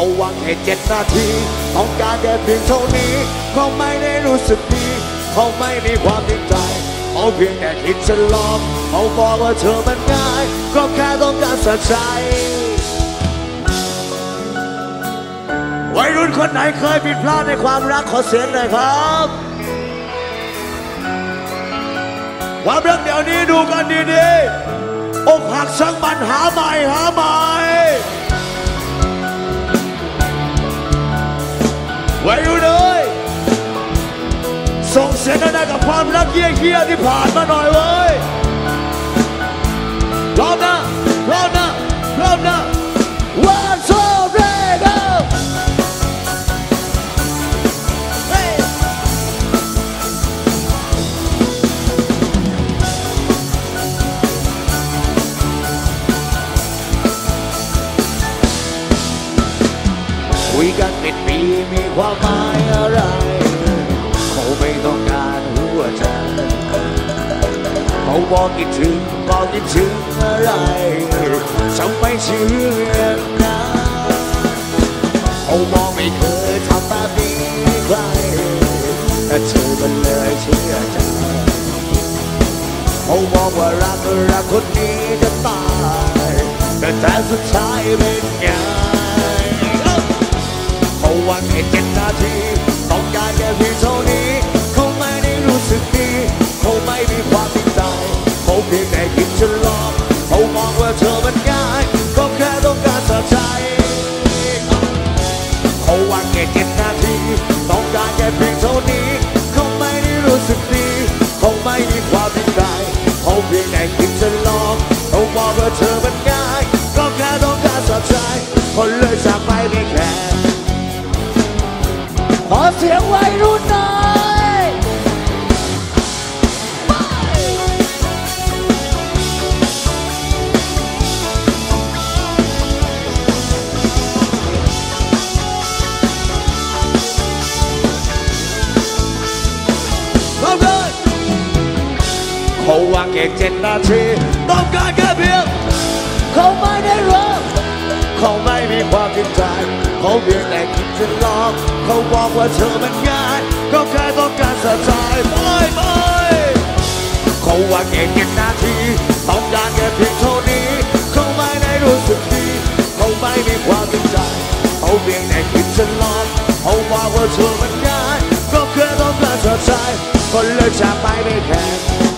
เขาวังแค่เจ็ดนาที ต้องการแค่เพียงเท่านี้ เขาไม่ได้รู้สึกดี เขาไม่มีความจริงใจเขาเพียงแต่คิดจะลองเขาบอกว่าเธอมันง่าย ก็แค่ต้องการสะใจวัยรุ่นคนไหนเคยผิดพลาดในความรักขอเสียงหน่อยครับความรักเดี๋ยวนี้ดูกันดีๆอกหักช่างมันหาใหม่หาใหม่ ส่งเสียงดังๆกับความรักเยี่ยๆที่ผ่านมาหน่อยเว้ยร้อมนะพร้อมนะพร้อมนะ one two three go เฮ้ยคุยกันเป็นปีมีความหมายอะไรเขาไม่ต้อง ขาบอกคิดถึงบอกคิดถึงอะไรฉันไม่เชื่อนะเขาบอกไม่เคยทำแบบนี้ใครแต่เธอมันเลยเชื่อใจเขาบอกว่ารักก็รักคนนี้จะตาย แต่แต่สุดท้ายเป็นไง เจ็ดนาที ต้องการแค่เพียงเท่านี้เขาไม่ได้รู้สึกดีเขาไม่มีความเป็นใจเขาเพียงแต่คิดจะลองเขามอกว่าเธอมันง่าย ก็แค่ต้องการสะใจคนเลยจากไปไม่แค่ขอเสียงวัยรุ่นหน่อย พร้อมกันเขาวางแค่เจ็ดนาทีต้องการแค่เพียงเขาไม่ได้รักเขาไม่มีความจริงใจเขาเพียงแต่คิดจะลองเขาบอกว่าเธอมันง่ายก็แค่ต้องการสะใจไปไปเขาวางแค่เจ็ดนาทีต้องการแค่เพียงเท่านี้ เขาไม่ได้รู้สึกดี เขาไม่มีความจริงใจเขาเพียงแต่คิดจะลองเขาบอกว่าเธอมันง่าย ก็เคยต้องการสะใจคนเลิกจากไปไม่แข็ง